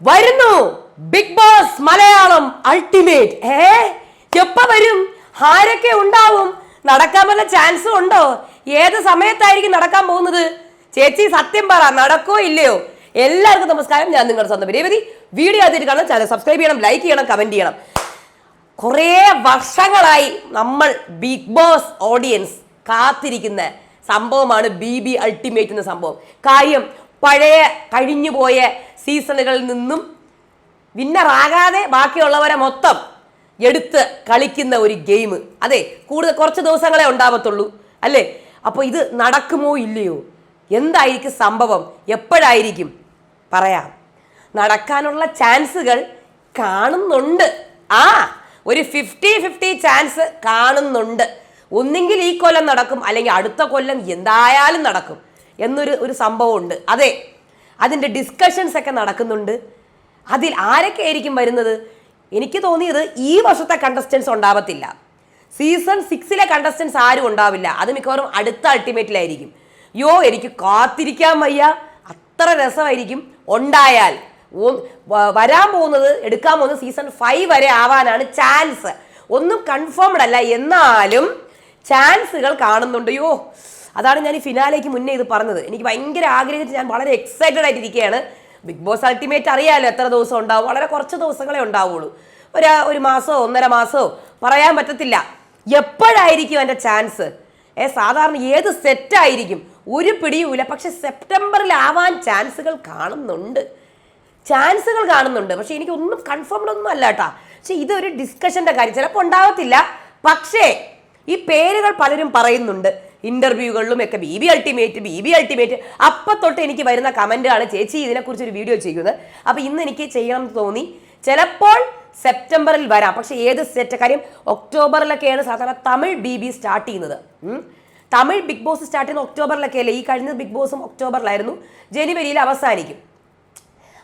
വരുന്നു. Big boss Malayalam ultimate ഏ? എപ്പ വരും? ആരൊക്കെ ഉണ്ടാവും? നടക്കാൻ വല്ല ചാൻസും ഉണ്ടോ? ഏത് സമയത്തായിരിക്കും നടക്കാൻ പോകുന്നത്? ചേച്ചി സത്യം പറ നടക്കോ ഇല്ലയോ? എല്ലാവർക്കും നമസ്കാരം. ഞാൻ നിങ്ങളുടെ സ്വന്തം രേവതി. വീഡിയോ അതിൽ കാണാൻ ചാനൽ സബ്സ്ക്രൈബ് ചെയ്യണം ലൈക്ക് ചെയ്യണം കമന്റ് ചെയ്യണം. കുറേ വർഷങ്ങളായി നമ്മൾ ബിഗ് ബോസ് ഓഡിയൻസ് കാത്തിരിക്കുന്ന സംഭവമാണ് ബി ബി അൾട്ടിമേറ്റ് എന്ന സംഭവം. കാര്യം പഴയ കഴിഞ്ഞുപോയ സീസണുകളിൽ നിന്നും വിന്നറാകാതെ ബാക്കിയുള്ളവരെ മൊത്തം എടുത്ത് കളിക്കുന്ന ഒരു ഗെയിം അതെ കൂടുതൽ കുറച്ച് ദിവസങ്ങളെ ഉണ്ടാവത്തുള്ളൂ അല്ലേ? അപ്പോൾ ഇത് നടക്കുമോ ഇല്ലയോ? എന്തായിരിക്കും സംഭവം? എപ്പോഴായിരിക്കും? പറയാം. നടക്കാനുള്ള ചാൻസുകൾ കാണുന്നുണ്ട്. ആ ഒരു ഫിഫ്റ്റി ഫിഫ്റ്റി ചാൻസ് കാണുന്നുണ്ട്. ഒന്നെങ്കിൽ ഈ കൊല്ലം നടക്കും അല്ലെങ്കിൽ അടുത്ത കൊല്ലം എന്തായാലും നടക്കും എന്നൊരു ഒരു സംഭവമുണ്ട്. അതെ അതിന്റെ ഡിസ്കഷൻസ് ഒക്കെ നടക്കുന്നുണ്ട്. അതിൽ ആരൊക്കെ ആയിരിക്കും വരുന്നത്? എനിക്ക് തോന്നിയത് ഈ വർഷത്തെ കണ്ടസ്റ്റൻസ് ഉണ്ടാവത്തില്ല. സീസൺ സിക്സിലെ കണ്ടസ്റ്റൻസ് ആരും ഉണ്ടാവില്ല. അത് മിക്കവാറും അടുത്ത അൾട്ടിമേറ്റിലായിരിക്കും യോ എനിക്ക് കാത്തിരിക്കാൻ വയ്യ. അത്ര രസമായിരിക്കും ഉണ്ടായാൽ. വരാൻ പോകുന്നത് എടുക്കാൻ പോകുന്നത് സീസൺ ഫൈവ് വരെ ആവാനാണ് ചാൻസ് ഒന്നും കൺഫേംഡ് അല്ല. എന്നാലും ചാൻസുകൾ കാണുന്നുണ്ട്. യോ അതാണ് ഞാൻ ഈ ഫിനാലേക്ക് മുന്നേ ഇത് പറഞ്ഞത്. എനിക്ക് ഭയങ്കര ആഗ്രഹിച്ചിട്ട് ഞാൻ വളരെ എക്സൈറ്റഡ് ആയിട്ടിരിക്കുകയാണ്. ബിഗ് ബോസ് അൾട്ടിമേറ്റ് അറിയാമല്ലോ എത്ര ദിവസം ഉണ്ടാവും? വളരെ കുറച്ച് ദിവസങ്ങളെ ഉണ്ടാവുള്ളൂ. ഒരു ഒരു മാസമോ ഒന്നര മാസമോ പറയാൻ പറ്റത്തില്ല. എപ്പോഴായിരിക്കും എന്റെ ചാൻസ് ഏ സാധാരണ ഏത് സെറ്റായിരിക്കും ഒരു പിടിയുമില്ല. പക്ഷെ സെപ്റ്റംബറിലാവാൻ ചാൻസുകൾ കാണുന്നുണ്ട്. ചാൻസുകൾ കാണുന്നുണ്ട്. പക്ഷെ എനിക്കൊന്നും കൺഫേംഡ് ഒന്നും അല്ല കേട്ടാ പക്ഷെ ഇതൊരു ഡിസ്കഷന്റെ കാര്യം. ചിലപ്പോൾ ഉണ്ടാകത്തില്ല പക്ഷേ ഈ പേരുകൾ പലരും പറയുന്നുണ്ട്. ഇന്റർവ്യൂകളിലും ഒക്കെ B B ultimate B B ultimate അപ്പൊ തൊട്ട് എനിക്ക് വരുന്ന കമന്റാണ് ചേച്ചി ഇതിനെക്കുറിച്ച് ഒരു വീഡിയോ ചെയ്യുന്നത്. അപ്പോൾ ഇന്ന് എനിക്ക് ചെയ്യണം എന്ന് തോന്നി. ചിലപ്പോൾ സെപ്റ്റംബറിൽ വരാം. പക്ഷെ ഏത് സെറ്റ് കാര്യം? ഒക്ടോബറിലൊക്കെയാണ് സാധാരണ തമിഴ് ബി ബി സ്റ്റാർട്ട് ചെയ്യുന്നത്. തമിഴ് ബിഗ് ബോസ് സ്റ്റാർട്ട് ചെയ്യുന്ന ഒക്ടോബറിലൊക്കെ അല്ലേ ഈ കഴിഞ്ഞ ബിഗ് ബോസും ഒക്ടോബറിലായിരുന്നു. ജനുവരിയിൽ അവസാനിക്കും.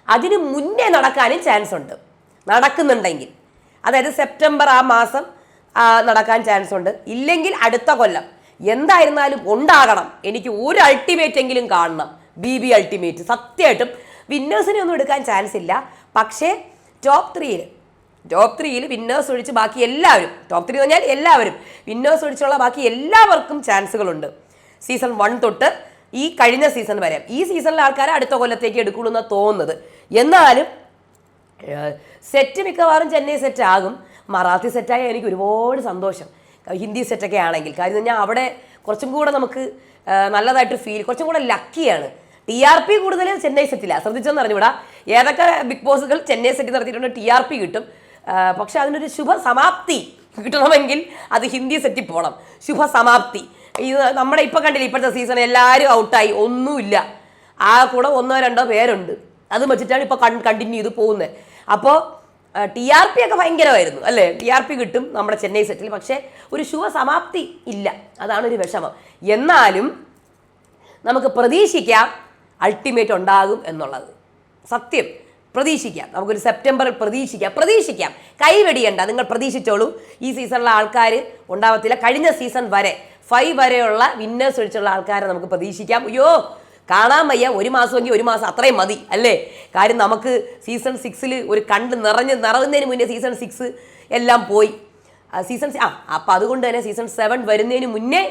അതിന് മുന്നേ നടക്കാനും ചാൻസ് ഉണ്ട്. നടക്കുന്നുണ്ടെങ്കിൽ. അതായത് സെപ്റ്റംബർ ആ മാസം നടക്കാൻ ചാൻസ് ഉണ്ട്. ഇല്ലെങ്കിൽ അടുത്ത കൊല്ലം. എന്തായിരുന്നാലും ഉണ്ടാകണം. എനിക്ക് ഒരു അൾട്ടിമേറ്റ് എങ്കിലും കാണണം. ബി ബി അൾട്ടിമേറ്റ് സത്യമായിട്ടും വിന്നേഴ്സിനെ ഒന്നും എടുക്കാൻ ചാൻസ് ഇല്ല. പക്ഷേ ടോപ്പ് ത്രീയിൽ ടോപ്പ് ത്രീയിൽ വിന്നേഴ്സ് ഒഴിച്ച് ബാക്കി എല്ലാവരും ടോപ്പ് ത്രീ എന്ന് പറഞ്ഞാൽ എല്ലാവരും വിന്നേഴ്സ് ഒഴിച്ചുള്ള ബാക്കി എല്ലാവർക്കും ചാൻസുകളുണ്ട് സീസൺ വൺ തൊട്ട് ഈ കഴിഞ്ഞ സീസൺ വരെ. ഈ സീസണിലെ ആൾക്കാരെ അടുത്ത കൊല്ലത്തേക്ക് എടുക്കുള്ളൂ എന്നാണ് തോന്നുന്നത്. എന്നാലും സെറ്റ് മിക്കവാറും ചെന്നൈ സെറ്റ് ആകും. മറാത്തി സെറ്റായ എനിക്ക് ഒരുപാട് സന്തോഷം. ഹിന്ദി സെറ്റൊക്കെ ആണെങ്കിൽ. കാര്യം പറഞ്ഞാൽ അവിടെ കുറച്ചും കൂടെ നമുക്ക് നല്ലതായിട്ട് ഫീൽ കുറച്ചും കൂടെ ലക്കിയാണ് ടി ആർ പി കൂടുതൽ ചെന്നൈ സെറ്റില്ല ശ്രദ്ധിച്ചെന്ന് അറിഞ്ഞൂടാ ഏതൊക്കെ ബിഗ് ബോസുകൾ ചെന്നൈ സെറ്റ് നടത്തിയിട്ടുണ്ട് ടി ആർ പി കിട്ടും. പക്ഷെ അതിനൊരു ശുഭ സമാപ്തി കിട്ടണമെങ്കിൽ അത് ഹിന്ദി സെറ്റിൽ പോകണം ശുഭ സമാപ്തി ഇത് നമ്മുടെ ഇപ്പം കണ്ടില്ല ഇപ്പോഴത്തെ സീസൺ എല്ലാവരും ഔട്ടായി ഒന്നുമില്ല. ആ കൂടെ ഒന്നോ രണ്ടോ പേരുണ്ട്. അത് വെച്ചിട്ടാണ് ഇപ്പോൾ കൺ കണ്ടിന്യൂ ചെയ്ത് പോകുന്നത്. അപ്പോൾ ടി ആർ പി ഒക്കെ ഭയങ്കരമായിരുന്നു അല്ലേ? ടി ആർ പി കിട്ടും നമ്മുടെ ചെന്നൈ സെറ്റിൽ പക്ഷേ ഒരു ശുഭ സമാപ്തി ഇല്ല. അതാണ് ഒരു വിഷമം. എന്നാലും നമുക്ക് പ്രതീക്ഷിക്കാം അൾട്ടിമേറ്റ് ഉണ്ടാകും എന്നുള്ളത്. സത്യം. പ്രതീക്ഷിക്കാം. നമുക്കൊരു സെപ്റ്റംബറിൽ പ്രതീക്ഷിക്കാം. പ്രതീക്ഷിക്കാം. കൈവെടിയണ്ട. നിങ്ങൾ പ്രതീക്ഷിച്ചോളൂ. ഈ സീസണിലെ ആൾക്കാർ ഉണ്ടാവത്തില്ല. കഴിഞ്ഞ സീസൺ വരെ ഫൈവ് വരെയുള്ള വിന്നേഴ്സ് ഒഴിച്ചുള്ള ആൾക്കാരെ നമുക്ക് പ്രതീക്ഷിക്കാം. അയ്യോ കാണാൻ വയ്യ. ഒരു മാസമെങ്കിൽ ഒരു മാസം അത്രയും മതി അല്ലേ? കാര്യം നമുക്ക് സീസൺ സിക്സിൽ ഒരു കണ്ട് നിറഞ്ഞ് നിറയുന്നതിന് മുന്നേ സീസൺ സിക്സ് എല്ലാം പോയി. സീസൺ ആ അപ്പം അതുകൊണ്ട് തന്നെ സീസൺ സെവൻ വരുന്നതിന് മുന്നേ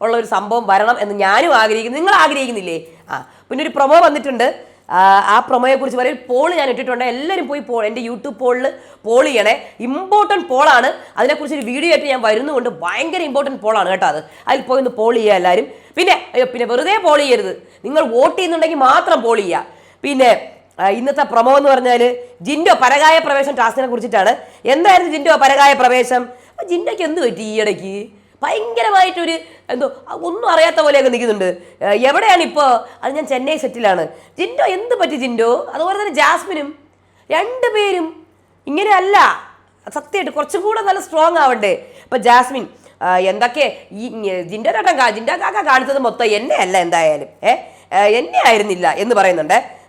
ഉള്ള ഒരു സംഭവം വരണം എന്ന് ഞാനും ആഗ്രഹിക്കുന്നു. നിങ്ങൾ ആഗ്രഹിക്കുന്നില്ലേ? ആ പിന്നെ ഒരു പ്രൊമോ വന്നിട്ടുണ്ട്. ആ, പ്രൊമോയെ കുറിച്ച് പറയും പോൾ ഞാൻ ഇട്ടിട്ടുണ്ട്. എല്ലാവരും പോയി പോൾ എന്റെ യൂട്യൂബ് പോളിൽ പോൾ ചെയ്യണേ. ഇമ്പോർട്ടന്റ് പോളാണ് അതിനെക്കുറിച്ച് ഒരു വീഡിയോ ആയിട്ട് ഞാൻ വരുന്നുകൊണ്ട് ഭയങ്കര ഇമ്പോർട്ടന്റ് പോളാണ് കേട്ടോ അത്. അതിൽ പോയി ഒന്ന് പോൾ ചെയ്യുക എല്ലാവരും പിന്നെ അയ്യോ പിന്നെ വെറുതെ പോൾ ചെയ്യരുത്. നിങ്ങൾ വോട്ട് ചെയ്യുന്നുണ്ടെങ്കിൽ മാത്രം പോൾ ചെയ്യുക. പിന്നെ ഇന്നത്തെ പ്രമോ എന്ന് പറഞ്ഞാൽ ജിൻഡോ പരകായ പ്രവേശം ടാസ്കിനെ കുറിച്ചിട്ടാണ്. എന്തായിരുന്നു ജിൻഡോ പരകായ പ്രവേശം? ജിൻഡോയ്ക്ക് എന്ത് പറ്റി ഈ ഇടയ്ക്ക് ഭയങ്കരമായിട്ടൊരു എന്തോ ഒന്നും അറിയാത്ത പോലെയൊക്കെ നിൽക്കുന്നുണ്ട്. എവിടെയാണ് ഇപ്പോൾ അത് ഞാൻ ചെന്നൈ സെറ്റിലാണ്. ജിൻഡോ എന്ത് പറ്റി ജിൻഡോ? അതുപോലെ തന്നെ ജാസ്മിനും രണ്ട് പേരും ഇങ്ങനെയല്ല. സത്യമായിട്ട് കുറച്ചും കൂടെ നല്ല സ്ട്രോങ് ആവണ്ടേ. ഇപ്പം ജാസ്മിൻ എന്തൊക്കെ ഈ ജിൻഡോ ചേട്ടൻ കാ- ജിൻഡോ കാക്ക കാണിച്ചത് മൊത്തം എന്നെ അല്ല എന്തായാലും ഏ എന്നെ ആയിരുന്നില്ല എന്ന് പറയുന്നുണ്ട്.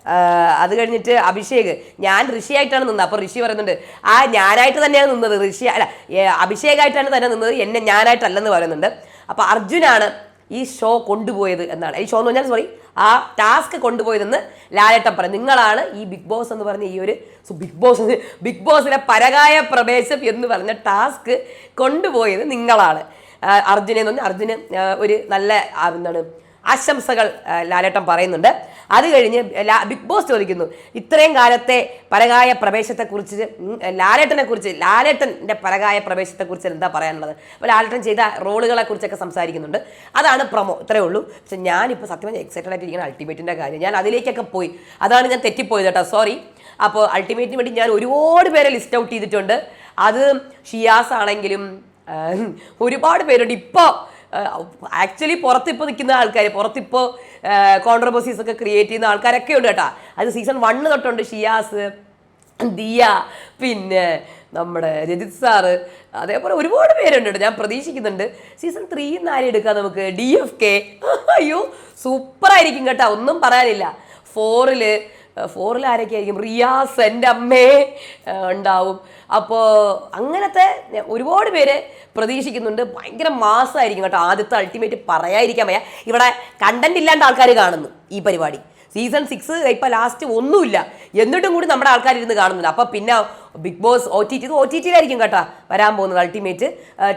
അത് കഴിഞ്ഞിട്ട് അഭിഷേക് ഞാൻ ഋഷിയായിട്ടാണ് നിന്നത്. അപ്പോൾ ഋഷി പറയുന്നുണ്ട് ആ ഞാനായിട്ട് തന്നെയാണ് നിന്നത്. ഋഷി അല്ല അഭിഷേകായിട്ടാണ് തന്നെ നിന്നത്. എന്നെ ഞാനായിട്ടല്ലെന്ന് പറയുന്നുണ്ട്. അപ്പോൾ അർജുനാണ് ഈ ഷോ കൊണ്ടുപോയത് എന്നാണ്. ഈ ഷോ എന്ന് പറഞ്ഞാൽ സോറി ആ ടാസ്ക് കൊണ്ടുപോയതെന്ന് ലാലേട്ടൻ പറഞ്ഞു നിങ്ങളാണ് ഈ ബിഗ് ബോസ് എന്ന് പറഞ്ഞ ഈ ഒരു ബിഗ് ബോസ് ബിഗ് ബോസിലെ പരകായ പ്രവേശം എന്ന് പറഞ്ഞ ടാസ്ക് കൊണ്ടുപോയത് നിങ്ങളാണ്. അർജുനെന്ന് പറഞ്ഞാൽ അർജുന് ഒരു നല്ല എന്താണ് ആശംസകൾ ലാലേട്ടൻ പറയുന്നുണ്ട്. അത് കഴിഞ്ഞ് ബിഗ് ബോസ് ചോദിക്കുന്നു ഇത്രയും കാലത്തെ പരകായ പ്രവേശത്തെക്കുറിച്ച് കുറിച്ച് ലാലേട്ടനെ കുറിച്ച് ലാലേട്ടന്റെ പരകായ പ്രവേശത്തെക്കുറിച്ച് എന്താ പറയാനുള്ളത്? അപ്പോൾ ലാലേട്ടൻ ചെയ്ത റോളുകളെ കുറിച്ചൊക്കെ സംസാരിക്കുന്നുണ്ട്. അതാണ് പ്രമോ ഇത്രയേ ഉള്ളൂ. പക്ഷെ ഞാനിപ്പോൾ സത്യം എക്സൈറ്റഡ് ആയിട്ടിരിക്കുന്ന അൾട്ടിമേറ്റിന്റെ കാര്യം. ഞാൻ അതിലേക്കൊക്കെ പോയി. അതാണ് ഞാൻ തെറ്റിപ്പോയത് കേട്ടോ. സോറി അപ്പോൾ അൾട്ടിമേറ്റിന് വേണ്ടി ഞാൻ ഒരുപാട് പേരെ ലിസ്റ്റ് ഔട്ട് ചെയ്തിട്ടുണ്ട്. അത് ഷിയാസ് ആണെങ്കിലും ഒരുപാട് പേരുണ്ട്. ഇപ്പോൾ ആക്ച്വലി പുറത്തിപ്പോൾ നിൽക്കുന്ന ആൾക്കാർ പുറത്തിപ്പോൾ കോൺട്രവേഴ്സീസ് ഒക്കെ ക്രിയേറ്റ് ചെയ്യുന്ന ആൾക്കാരൊക്കെ ഉണ്ട് കേട്ടോ. അത് സീസൺ വണ്ണ് തൊട്ടുണ്ട് ഷിയാസ് ദിയ പിന്നെ നമ്മുടെ രജിത് സാറ് അതേപോലെ ഒരുപാട് പേരുണ്ട് കേട്ടോ ഞാൻ പ്രതീക്ഷിക്കുന്നുണ്ട്. സീസൺ ത്രീ നാല് എടുക്കാം നമുക്ക്? ഡി എഫ് കെ അയ്യോ സൂപ്പറായിരിക്കും കേട്ടോ ഒന്നും പറയാനില്ല. ഫോറിൽ ഫോറിൽ ആരൊക്കെ ആയിരിക്കും റിയാസ് എന്റെ അമ്മേ ഉണ്ടാവും. അപ്പോൾ അങ്ങനത്തെ ഒരുപാട് പേര് പ്രതീക്ഷിക്കുന്നുണ്ട്. ഭയങ്കര മാസമായിരിക്കും കേട്ടോ ആദ്യത്തെ അൾട്ടിമേറ്റ് പറയാതിരിക്കാൻ വയ്യ. ഇവിടെ കണ്ടന്റ് ഇല്ലാണ്ട് ആൾക്കാർ കാണുന്നു ഈ പരിപാടി. സീസൺ സിക്സ് ഇപ്പം ലാസ്റ്റ് ഒന്നുമില്ല. എന്നിട്ടും കൂടി നമ്മുടെ ആൾക്കാർ ഇരുന്ന് കാണുന്നില്ല. അപ്പോൾ പിന്നെ Bigg Boss O T T O T ടിയിലായിരിക്കും കേട്ടോ വരാൻ പോകുന്നത് അൾട്ടിമേറ്റ്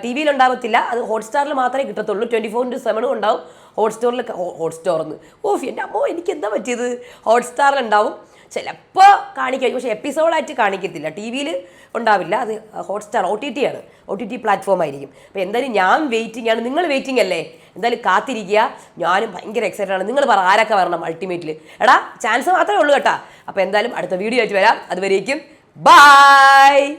ടി വിയിൽ ഉണ്ടാകത്തില്ല അത് ഹോട്ട്സ്റ്റാറിൽ മാത്രമേ കിട്ടത്തുള്ളൂ. ട്വന്റി ഫോർ ഇന്റു സെവനും ഉണ്ടാവും. ഹോട്ട്സ്റ്റോറിൽ ഹോട്ട്സ്റ്റോറിൽ നിന്ന് ഓഫ് എന്റെ അമ്മോ എനിക്ക് എന്താ പറ്റിയത്? ഹോട്ട്സ്റ്റാറിൽ ഉണ്ടാവും. ചിലപ്പോൾ കാണിക്കും പക്ഷേ എപ്പിസോഡായിട്ട് കാണിക്കത്തില്ല. ടി വിയിൽ ഉണ്ടാവില്ല. അത് ഹോട്ട്സ്റ്റാർ ഒ ടി ടി ആണ്. ഒ ടി ടി പ്ലാറ്റ്ഫോം ആയിരിക്കും. അപ്പോൾ എന്തായാലും ഞാൻ വെയിറ്റിംഗ് ആണ്. നിങ്ങൾ വെയിറ്റിംഗ് അല്ലേ? എന്തായാലും കാത്തിരിക്കുക. ഞാനും ഭയങ്കര എക്സൈറ്റഡ് ആണ്. നിങ്ങൾ പറ ആരൊക്കെ വരണം അൾട്ടിമേറ്റിൽ എടാ ചാൻസ് മാത്രമേ ഉള്ളൂ കേട്ടാ. അപ്പോൾ എന്തായാലും അടുത്ത വീഡിയോ ആയിട്ട് വരാം. അതുവരേക്കും ബൈ